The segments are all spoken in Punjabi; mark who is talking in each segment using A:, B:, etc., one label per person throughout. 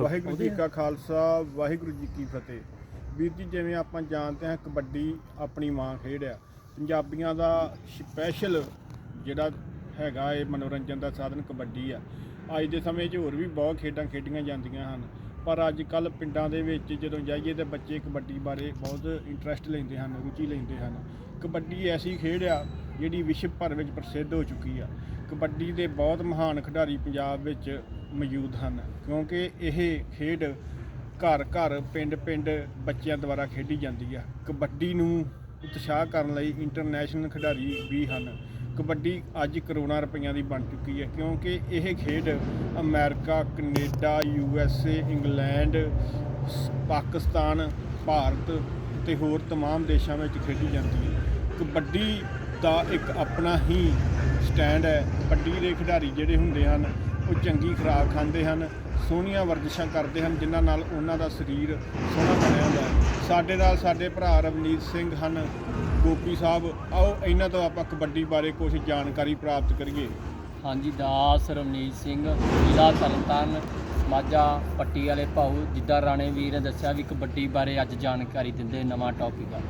A: ਵਾਹਿਗੁਰੂ ਜੀ ਕਾ ਖਾਲਸਾ ਵਾਹਿਗੁਰੂ ਜੀ ਕੀ ਫਤਿਹ। ਵੀਰ ਜੀ ਜਿਵੇਂ ਆਪਾਂ ਜਾਣਦੇ ਹਾਂ ਕਬੱਡੀ ਆਪਣੀ ਮਾਂ ਖੇਡ ਆ। ਪੰਜਾਬੀਆਂ ਦਾ ਸਪੈਸ਼ਲ ਜਿਹੜਾ ਹੈਗਾ ਇਹ ਮਨੋਰੰਜਨ ਦਾ ਸਾਧਨ ਕਬੱਡੀ ਆ। ਅੱਜ ਦੇ ਸਮੇਂ 'ਚ ਹੋਰ ਵੀ ਬਹੁਤ ਖੇਡਾਂ ਖੇਡੀਆਂ ਜਾਂਦੀਆਂ ਹਨ। ਪਰ ਅੱਜ ਕੱਲ ਪਿੰਡਾਂ ਦੇ ਵਿੱਚ ਜਦੋਂ ਜਾਈਏ ਤੇ ਬੱਚੇ ਕਬੱਡੀ ਬਾਰੇ ਬਹੁਤ ਇੰਟਰਸਟ ਲੈਂਦੇ ਹਨ ਰੁਚੀ ਲੈਂਦੇ ਹਨ। ਕਬੱਡੀ ਐਸੀ ਖੇਡ ਆ ਜਿਹੜੀ ਵਿਸ਼ਵ ਭਰ ਵਿੱਚ ਪ੍ਰਸਿੱਧ ਹੋ ਚੁੱਕੀ ਆ। ਕਬੱਡੀ ਦੇ ਬਹੁਤ ਮਹਾਨ ਖਿਡਾਰੀ ਪੰਜਾਬ ਵਿੱਚ ਮੌਜੂਦ ਹਨ ਕਿਉਂਕਿ ਇਹ ਖੇਡ ਘਰ ਘਰ ਪਿੰਡ ਪਿੰਡ ਬੱਚਿਆਂ ਦੁਆਰਾ ਖੇਡੀ ਜਾਂਦੀ ਆ ਕਬੱਡੀ ਨੂੰ ਉਤਸ਼ਾਹ ਕਰਨ ਲਈ ਇੰਟਰਨੈਸ਼ਨਲ ਖਿਡਾਰੀ ਵੀ ਹਨ ਕਬੱਡੀ ਅੱਜ ਕਰੋੜਾਂ ਰੁਪਈਆਂ ਦੀ ਬਣ ਚੁੱਕੀ ਹੈ ਕਿਉਂਕਿ ਇਹ ਖੇਡ America Canada U S A England ਸ- ਪਾਕਿਸਤਾਨ ਭਾਰਤ ਤੇ ਹੋਰ तमाम ਦੇਸ਼ਾਂ ਵਿੱਚ ਖੇਡੀ ਜਾਂਦੀ ਹੈ ਕਬੱਡੀ ਦਾ ਇੱਕ ਆਪਣਾ ਹੀ ਸਟੈਂਡ ਹੈ ਕਬੱਡੀ ਦੇ ਖਿਡਾਰੀ ਜਿਹੜੇ ਹੁੰਦੇ ਹਨ ਉਹ ਚੰਗੀ ਖੁਰਾਕ ਖਾਂਦੇ ਹਨ, ਸੋਹਣੀਆਂ ਵਰਜਿਸ਼ਾਂ ਕਰਦੇ ਹਨ, ਜਿਨ੍ਹਾਂ ਨਾਲ ਉਹਨਾਂ ਦਾ ਸਰੀਰ ਸੋਹਣਾ ਬਣਿਆ ਹੁੰਦਾ ਹੈ। ਸਾਡੇ ਨਾਲ ਸਾਡੇ ਭਰਾ ਰਵਨੀਤ ਸਿੰਘ ਹਨ, ਗੋਪੀ ਸਾਹਿਬ, ਆਓ ਇਹਨਾਂ ਤੋਂ ਆਪਾਂ ਕਬੱਡੀ ਬਾਰੇ ਕੁਝ ਜਾਣਕਾਰੀ ਪ੍ਰਾਪਤ ਕਰੀਏ।
B: ਹਾਂਜੀ, ਦਾਸ ਰਵਨੀਤ ਸਿੰਘ, ਜ਼ਿਲ੍ਹਾ ਤਰਨਤਾਰਨ, ਮਾਝਾ ਪੱਟੀ ਵਾਲੇ ਭਾਊ ਜਿੱਦਾਂ ਰਾਣੇ ਵੀਰ ਨੇ ਦੱਸਿਆ ਵੀ ਕਬੱਡੀ ਬਾਰੇ ਅੱਜ ਜਾਣਕਾਰੀ ਦਿੰਦੇ ਨਵਾਂ ਟੌਪਿਕ ਆ।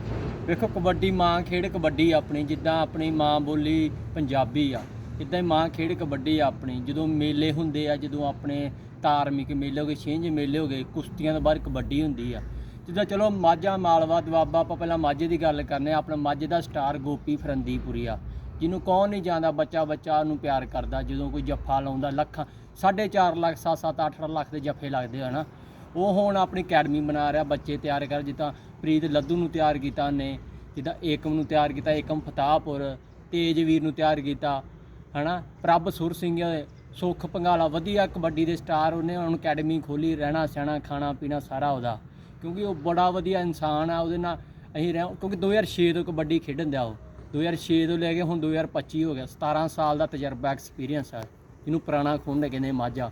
B: ਵੇਖੋ ਕਬੱਡੀ ਮਾਂ ਖੇਡ ਕਬੱਡੀ ਆਪਣੀ, ਜਿੱਦਾਂ ਆਪਣੀ ਮਾਂ ਬੋਲੀ ਪੰਜਾਬੀ ਆ। ਇਦਾਂ ਹੀ ਮਾਂ ਖੇਡ ਕਬੱਡੀ ਆ ਆਪਣੀ, ਜਦੋਂ ਮੇਲੇ ਹੁੰਦੇ ਆ, ਜਦੋਂ ਆਪਣੇ ਧਾਰਮਿਕ ਮੇਲੇ ਹੋ ਗਏ, ਛਿੰਝ ਮੇਲੇ ਹੋ ਗਏ, ਕੁਸ਼ਤੀਆਂ ਤੋਂ ਬਾਅਦ ਕਬੱਡੀ ਹੁੰਦੀ ਆ। ਜਿੱਦਾਂ ਚਲੋ ਮਾਝਾ, ਮਾਲਵਾ ਦੁਆਬਾ ਆਪਾਂ ਪਹਿਲਾਂ ਮਾਝੇ ਦੀ ਗੱਲ ਕਰਨੇ ਆ, ਆਪਣਾ ਮਾਝੇ ਦਾ ਸਟਾਰ ਗੋਪੀ ਫਰੰਦੀਪੁਰੀ ਆ, ਜਿਹਨੂੰ ਕੌਣ ਨਹੀਂ ਜਾਣਦਾ, ਬੱਚਾ ਬੱਚਾ ਨੂੰ ਪਿਆਰ ਕਰਦਾ, ਜਦੋਂ ਕੋਈ ਜੱਫਾ ਲਾਉਂਦਾ, ਲੱਖਾਂ 4.5 ਲੱਖ 7-7 8 ਲੱਖ ਦੇ ਜੱਫੇ ਲੱਗਦੇ ਹਨ ਉਹ ਹੁਣ ਆਪਣੀ ਅਕੈਡਮੀ ਬਣਾ ਰਿਹਾ, ਬੱਚੇ ਤਿਆਰ ਕਰ, ਜਿੱਦਾਂ ਪ੍ਰੀਤ ਲੱਧੂ ਨੂੰ ਤਿਆਰ ਕੀਤਾ ਉਹਨੇ, ਜਿੱਦਾਂ ਏਕਮ ਨੂੰ ਤਿਆਰ ਕੀਤਾ, ਏਕਮ ਫਤਾਹਪੁਰ, ਤੇਜਵੀਰ ਨੂੰ ਤਿਆਰ ਕੀਤਾ ਹਨਾ? ਪ੍ਰਭ ਸੁਰ ਸਿੰਘ, ਸੁੱਖ ਪੰਗਾਲਾ, ਵਧੀਆ ਕਬੱਡੀ ਦੇ ਸਟਾਰ ਉਹਨੇ ਹੁਣ ਅਕੈਡਮੀ ਖੋਲੀ ਰਹਿਣਾ, ਸਹਿਣਾ, ਖਾਣਾ, ਪੀਣਾ ਸਾਰਾ ਉਹਦਾ। ਕਿਉਂਕਿ ਉਹ ਬੜਾ ਵਧੀਆ ਇਨਸਾਨ ਆ, ਉਹਦੇ ਨਾਲ ਅਸੀਂ ਰਹਿ, ਕਿਉਂਕਿ 2006 ਤੋਂ ਕਬੱਡੀ ਖੇਡਣ ਦਿਆ ਉਹ। 2006 ਤੋਂ ਲੈ ਕੇ ਹੁਣ 2025 ਹੋ ਗਿਆ। 17 ਸਾਲ ਦਾ ਤਜਰਬਾ ਐਕਸਪੀਰੀਅੰਸ ਆ। ਜਿਹਨੂੰ ਪੁਰਾਣਾ ਖੂਨ ਕਹਿੰਦੇ ਮਾਝਾ।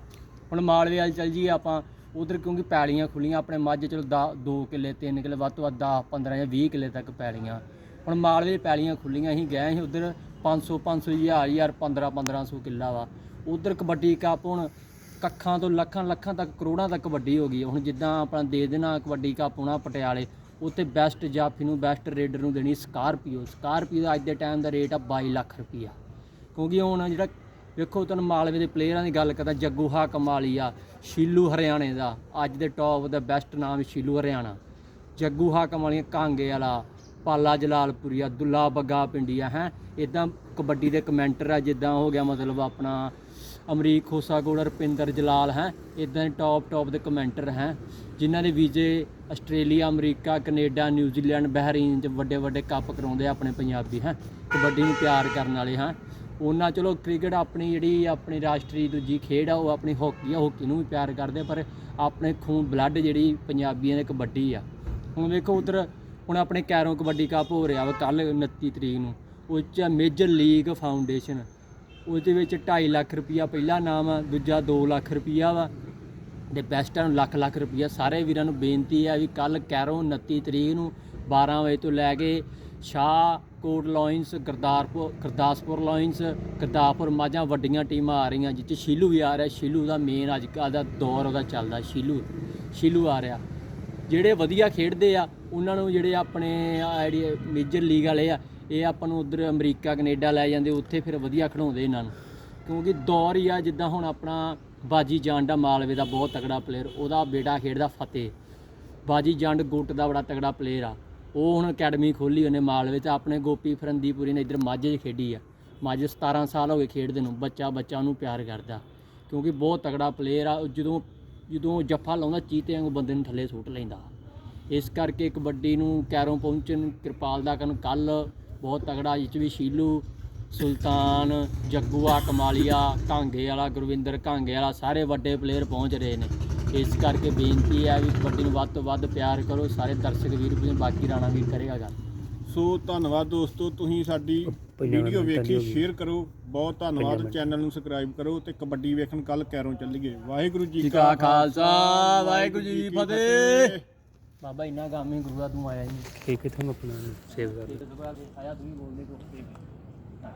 B: ਹੁਣ ਮਾਲਵੇ ਵਾਲ ਚੱਲ ਜੀ ਆਪਾਂ, ਉਧਰ ਕਿਉਂਕਿ ਪੈਲੀਆਂ ਖੁੱਲੀਆਂ ਆਪਣੇ ਮਾਝੇ ਚਲੋ 2 ਕਿੱਲੇ 3 ਕਿੱਲੇ, ਵੱਧ ਤੋਂ ਵੱਧ 10 15 ਜਾਂ 20 ਕਿੱਲੇ ਤੱਕ ਪੈਲੀਆਂ। ਹੁਣ ਮਾਲਵੇ ਪੈਲੀਆਂ ਖੁੱਲੀਆਂ ਅਸੀਂ ਗਏ ਸੀ ਉਧਰ 500 500 ਹਜ਼ਾਰ ਹਜ਼ਾਰ 15 1500 ਕਿੱਲਾ ਵਾ। ਉਧਰ ਕਬੱਡੀ ਕੱਪ ਹੁਣ ਕੱਖਾਂ ਤੋਂ ਲੱਖਾਂ ਲੱਖਾਂ ਤੱਕ, ਕਰੋੜਾਂ ਤੱਕ ਕਬੱਡੀ ਹੋ ਗਈ ਹੁਣ ਜਿੱਦਾਂ ਆਪਣਾ ਦੇ ਦੇਣਾ ਕਬੱਡੀ ਕੱਪ ਹੋਣਾ ਪਟਿਆਲੇ ਉੱਤੇ ਬੈਸਟ ਜਾਫੀ ਨੂੰ ਬੈਸਟ ਰੇਡਰ ਨੂੰ ਦੇਣੀ ਸਕਾਰਪੀਓ। ਸਕਾਰਪੀਓ ਦਾ ਅੱਜ ਦੇ ਟਾਈਮ ਦਾ ਰੇਟ ਆ 22 ਲੱਖ ਰੁਪਈਆ। ਕਿਉਂਕਿ ਹੁਣ ਜਿਹੜਾ, ਵੇਖੋ ਤੁਹਾਨੂੰ ਮਾਲਵੇ ਦੇ ਪਲੇਅਰਾਂ ਦੀ ਗੱਲ ਕਰਦਾ ਜੱਗੂ ਹਾ ਕਮਾਲੀ ਆ, ਸ਼ੀਲੂ ਹਰਿਆਣੇ ਦਾ, ਅੱਜ ਦੇ ਟੌਪ ਦਾ ਬੈਸਟ ਨਾਮ ਸ਼ੀਲੂ ਹਰਿਆਣਾ। ਜੱਗੂ ਹਾ ਕਮਾਲੀਆਂ ਕਾਂਗੇ ਵਾਲਾ ਪਾਲਾ ਜਲਾਲਪੁਰੀਆ, ਦੁੱਲਾ ਬੱਗਾ ਪਿੰਡੀਆ ਹੈ ਇਦਾਂ ਕਬੱਡੀ ਦੇ ਕਮੈਂਟਰ ਆ, ਜਿੱਦਾਂ ਹੋ ਗਿਆ ਮਤਲਬ ਆਪਣਾ ਅਮਰੀਕ ਖੋਸਾਗੋੜ, ਰਪਿੰਦਰ ਜਲਾਲ, ਹੈ। ਇਦਾਂ ਦੇ ਟੌਪ ਟੌਪ ਦੇ ਕਮੈਂਟਰ, ਹੈ। ਜਿਨ੍ਹਾਂ ਦੇ ਵੀਜ਼ੇ, Australia, America, Canada, New Zealand, Bahrain ਚ ਵੱਡੇ ਵੱਡੇ ਕੱਪ ਕਰਾਉਂਦੇ ਆ ਆਪਣੇ ਪੰਜਾਬੀ, ਹੈ। ਕਬੱਡੀ ਨੂੰ ਪਿਆਰ ਕਰਨ ਵਾਲੇ, ਹਾਂ। ਉਹਨਾਂ ਚਲੋ ਕ੍ਰਿਕਟ ਆਪਣੀ ਜਿਹੜੀ ਆਪਣੀ ਰਾਸ਼ਟਰੀ ਦੂਜੀ ਖੇਡ ਆ, ਉਹ ਆਪਣੀ ਹਾਕੀ ਆ, ਹਾਕੀ ਨੂੰ ਵੀ ਪਿਆਰ ਕਰਦੇ ਪਰ ਆਪਣੇ ਖੂਨ, ਬਲੱਡ ਜਿਹੜੀ ਪੰਜਾਬੀਆਂ ਦੇ ਕਬੱਡੀ ਆ। ਹੁਣ ਵੇਖੋ ਉਧਰ ਹੁਣ ਆਪਣੇ ਕੈਰੋਂ ਕਬੱਡੀ ਕੱਪ ਹੋ ਰਿਹਾ ਵਾ ਕੱਲ 29 ਤਰੀਕ ਨੂੰ, ਉਹ 'ਚ ਮੇਜਰ ਲੀਗ ਫਾਊਂਡੇਸ਼ਨ ਉਹਦੇ ਵਿੱਚ 2.5 ਲੱਖ ਰੁਪਈਆ ਪਹਿਲਾ ਨਾਮ ਆ, ਦੂਜਾ 2 ਲੱਖ ਰੁਪਈਆ ਵਾ ਤੇ ਬੈਸਟਾਂ ਨੂੰ ਲੱਖ ਲੱਖ ਰੁਪਈਆ। ਸਾਰੇ ਵੀਰਾਂ ਨੂੰ ਬੇਨਤੀ ਆ ਵੀ ਕੱਲ ਕੈਰੋਂ 29 ਤਰੀਕ ਨੂੰ 12 ਵਜੇ ਤੋਂ ਲੈ ਕੇ Shahkot Lions Gurdaspur Gurdaspur Lions Gurdaspur Majha ਵੱਡੀਆਂ ਟੀਮਾਂ ਆ ਰਹੀਆਂ, ਜਿੱਥੇ ਸ਼ੀਲੂ ਵੀ ਆ ਰਿਹਾ। ਸ਼ੀਲੂ ਦਾ ਮੇਨ ਅੱਜ ਕੱਲ੍ਹ ਦਾ ਦੌਰ ਉਹਦਾ ਚੱਲਦਾ, ਸ਼ੀਲੂ ਸ਼ੀਲੂ ਆ ਰਿਹਾ। ਜਿਹੜੇ ਵਧੀਆ ਖੇਡਦੇ ਆ, ਉਹਨਾਂ ਨੂੰ ਜਿਹੜੇ ਆਪਣੇ ਆਹ ਜਿਹੜੀ ਮੇਜਰ ਲੀਗ ਵਾਲੇ ਆ, ਇਹ ਆਪਾਂ ਨੂੰ ਉਧਰ ਅਮਰੀਕਾ, ਕੈਨੇਡਾ ਲੈ ਜਾਂਦੇ, ਉੱਥੇ ਫਿਰ ਵਧੀਆ ਖਿਡਾਉਂਦੇ ਇਹਨਾਂ ਨੂੰ। ਕਿਉਂਕਿ ਦੌਰ ਹੀ ਆ, ਜਿੱਦਾਂ ਹੁਣ ਆਪਣਾ ਬਾਜੀ ਜਾਂਡਾ ਮਾਲਵੇ ਦਾ ਬਹੁਤ ਤਕੜਾ ਪਲੇਅਰ ਉਹਦਾ ਬੇਟਾ ਖੇਡਦਾ ਫਤਿਹ। ਬਾਜੀ ਜੰਡ ਗੁੱਟ ਦਾ ਬੜਾ ਤਗੜਾ ਪਲੇਅਰ ਆ। ਉਹ ਹੁਣ ਅਕੈਡਮੀ ਖੋਲੀ ਉਹਨੇ ਮਾਲਵੇ ਤੇ ਆਪਣੇ ਗੋਪੀ ਫਰੰਦੀਪੁਰੀ ਨੇ ਇੱਧਰ ਮਾਝੇ 'ਚ ਖੇਡੀ ਆ। ਮਾਝੇ 17 ਸਾਲ ਹੋ ਗਏ ਖੇਡਦੇ ਨੂੰ ਬੱਚਾ ਬੱਚਾ ਉਹਨੂੰ ਪਿਆਰ ਕਰਦਾ। ਕਿਉਂਕਿ ਬਹੁਤ ਤਗੜਾ ਪਲੇਅਰ ਆ, ਉਹ ਜਦੋਂ ਜਦੋਂ ਜੱਫਾ ਲਾਉਂਦਾ ਚੀਤੇ ਵਾਂਗੂ ਬੰਦੇ ਨੂੰ ਥੱਲੇ ਸੁੱਟ ਲੈਂਦਾ। ਇਸ ਕਰਕੇ ਕਬੱਡੀ ਨੂੰ ਕੈਰੋਂ ਪਹੁੰਚਣ, ਕਿਰਪਾਲ ਦਾ ਕਰਨ ਕੱਲ ਬਹੁਤ ਤਗੜਾ ਜਿਸ 'ਚ ਵੀ ਸ਼ੀਲੂ, ਸੁਲਤਾਨ, ਜੱਗੂਆ, ਕਮਾਲੀਆ ਕਾਂਗੇ ਵਾਲਾ, ਗੁਰਵਿੰਦਰ ਕਾਂਗੇ ਵਾਲਾ, ਸਾਰੇ ਵੱਡੇ ਪਲੇਅਰ ਪਹੁੰਚ ਰਹੇ ਨੇ। ਇਸ ਕਰਕੇ ਬੇਨਤੀ ਹੈ ਵੀ ਕਬੱਡੀ ਨੂੰ ਵੱਧ ਤੋਂ ਵੱਧ ਪਿਆਰ ਕਰੋ। ਸਾਰੇ ਦਰਸ਼ਕ ਵੀਰ ਵੀ ਬਾਕੀ ਰਾਣਾ ਵੀਰ ਕਰੇਗਾ ਗੱਲ।
A: ਸੋ ਧੰਨਵਾਦ ਦੋਸਤੋ ਤੁਸੀਂ ਸਾਡੀ ਵੀਡੀਓ ਵੇਖੀ ਸ਼ੇਅਰ ਕਰੋ ਬਹੁਤ ਧੰਨਵਾਦ ਚੈਨਲ ਨੂੰ ਸਬਸਕ੍ਰਾਈਬ ਕਰੋ ਤੇ ਕਬੱਡੀ ਵੇਖਣ ਕੱਲ ਕੈਰੋਂ ਚੱਲੀਏ। ਵਾਹਿਗੁਰੂ ਜੀ
B: ਕਾ ਖਾਲਸਾ ਵਾਹਿਗੁਰੂ ਜੀ ਕੀ ਫਤਿਹ। ਬਾਬਾ ਇੰਨਾ ਗਾਮੀ ਗੁਰੂਆ ਤੂੰ ਆਇਆ ਹੀ
C: ਠੀਕ ਹੈ ਤੁਹਾਨੂੰ ਆਪਣਾ ਸੇਵ ਕਰ
B: ਆਇਆ ਤੂੰ ਹੀ ਬੋਲਦੇ ਕੋ